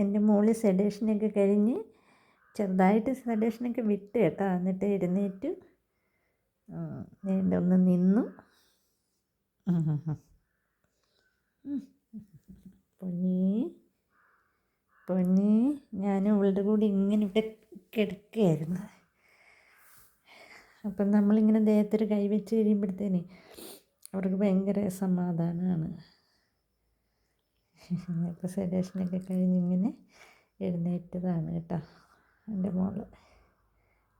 എന്റെ മോൾ സെഡേഷനൊക്കെ കഴിഞ്ഞ് ചെറുതായിട്ട് സെഡേഷനൊക്കെ വിട്ട് കേട്ടോ എന്നിട്ട് എഴുന്നേറ്റ്. നീണ്ട ഒന്ന് നിന്നു. പൊന്നി പൊന്നി ഞാൻ അവളുടെ കൂടി ഇങ്ങനെ ഇവിടെ കിടക്കുകയായിരുന്നു. അപ്പം നമ്മളിങ്ങനെ ദേഹത്തൊരു കൈ വെച്ച് കഴിയുമ്പോഴത്തേന് അവർക്ക് ഭയങ്കര സമാധാനമാണ്. സെഡേഷനൊക്കെ കഴിഞ്ഞ് ഇങ്ങനെ എഴുന്നേറ്റതാണ് കേട്ടോ. എന്റെ മോൾ.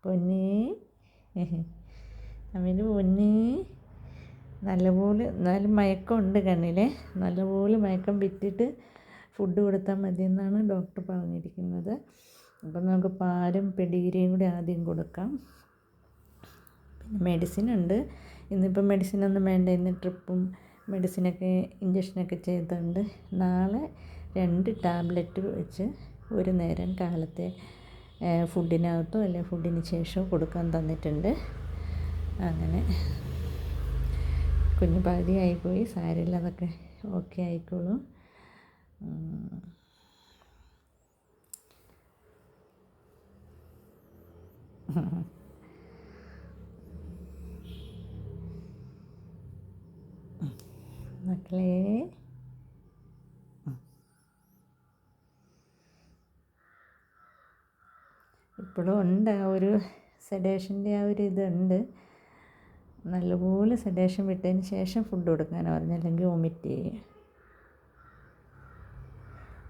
പൊന്നി. അവന് പൊന്നി. നല്ലപോലെ എന്നാലും മയക്കമുണ്ട് കണ്ണിൽ നല്ലപോലെ മയക്കം വിറ്റിട്ട് ഫുഡ് കൊടുത്താൽ മതി എന്നാണ് ഡോക്ടർ പറഞ്ഞിരിക്കുന്നത്. അപ്പം നമുക്ക് പാലും പെഡിഗ്രിയും കൂടി ആദ്യം കൊടുക്കാം. പിന്നെ മെഡിസിൻ ഉണ്ട്. ഇന്നിപ്പം മെഡിസിനൊന്നും വേണ്ട. ഇന്ന് ട്രിപ്പും മെഡിസിനൊക്കെ ഇഞ്ചക്ഷനൊക്കെ ചെയ്തിട്ടുണ്ട് നാളെ രണ്ട് ടാബ്ലറ്റ് വെച്ച് ഒരു നേരം കാലത്തെ ഫുഡിനകത്തോ അല്ലെങ്കിൽ ഫുഡിന് ശേഷമോ കൊടുക്കാൻ തന്നിട്ടുണ്ട്. അങ്ങനെ കുഞ്ഞ് പകുതിയായിപ്പോയി സാരമില്ല അതൊക്കെ ഓക്കെ ആയിക്കോളും. മക്കളെ. ഇപ്പോഴും ഉണ്ട് ആ ഒരു സെഡേഷന്റെ ആ ഒരു ഇതുണ്ട്. നല്ലപോലെ സെഡേഷൻ വിട്ടതിന് ശേഷം ഫുഡ് കൊടുക്കാൻ പറഞ്ഞു അല്ലെങ്കിൽ വൊമിറ്റ് ചെയ്യും.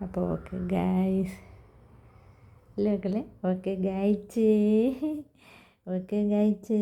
അപ്പോൾ ഓക്കെ ഗായ്സ് അല്ലേ മക്കളെ? Okay ഗായ്ച്ചേ okay ഗായിച്ചേ